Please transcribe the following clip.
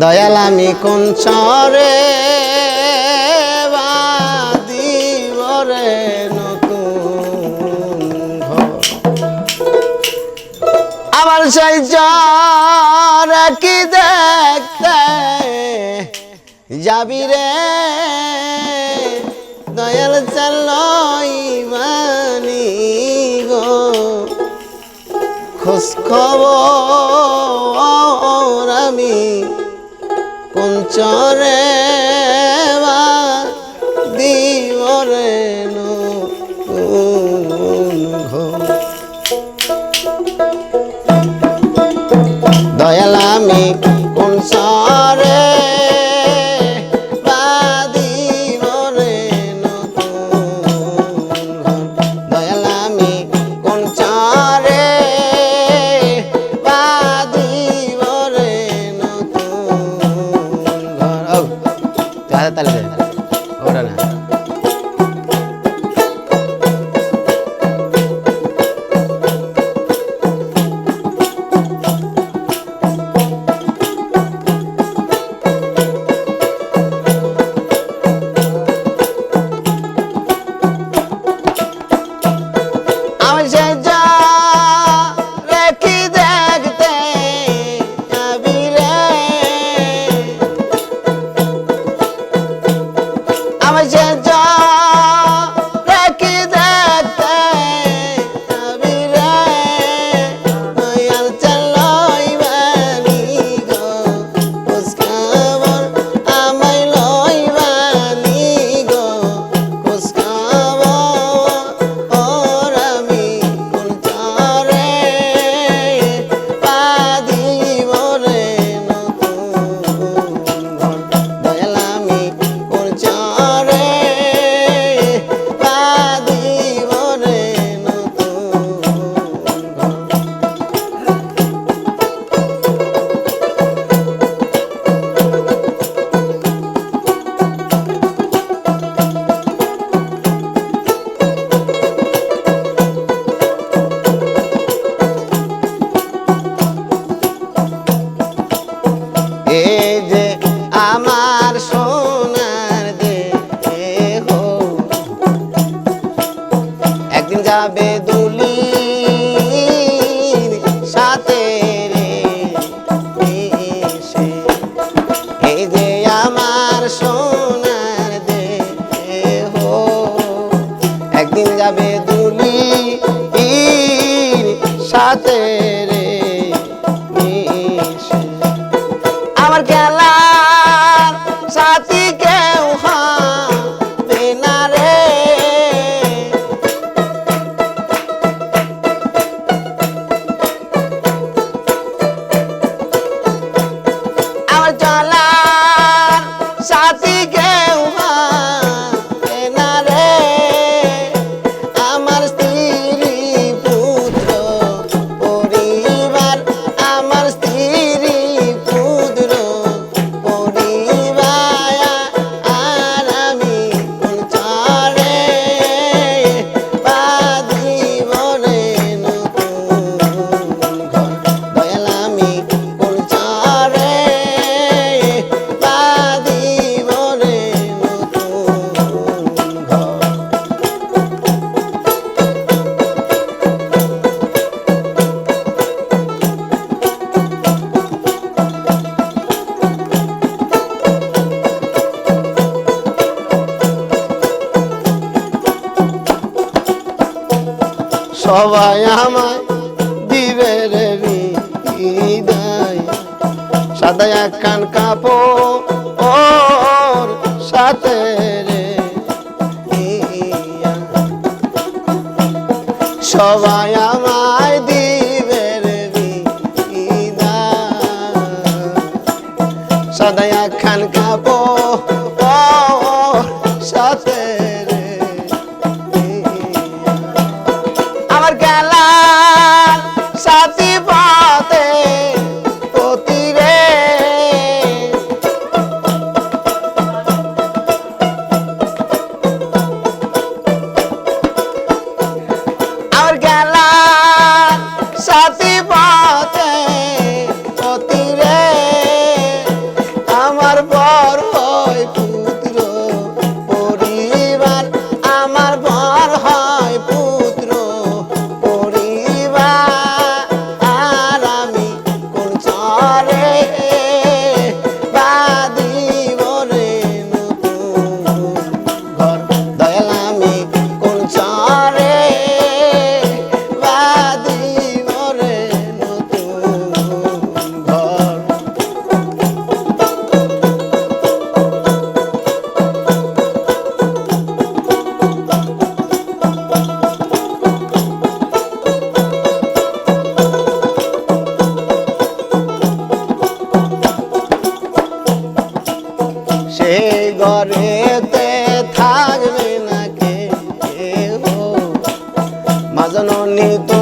দয়াল আমি কোন চরে আমার সেই চর কি দেখতে যাবি রে? দয়াল চাল মানি গো খোঁজ খবর আমি কোন চরে talaga. Ora na. যাবে দুলি সাথে রে এই যে আমার সোনার দেহ একদিন যাবে দুলি সাথে সবাই আমায় দিবে রে বিদায়। সাদা এক কান কাপড়, ওর সাথে রে সবাই আমায় দিবে রে বিদায়। সাদা এক কান কাপড়, ওর সাথে তারপর মাজননী তোমার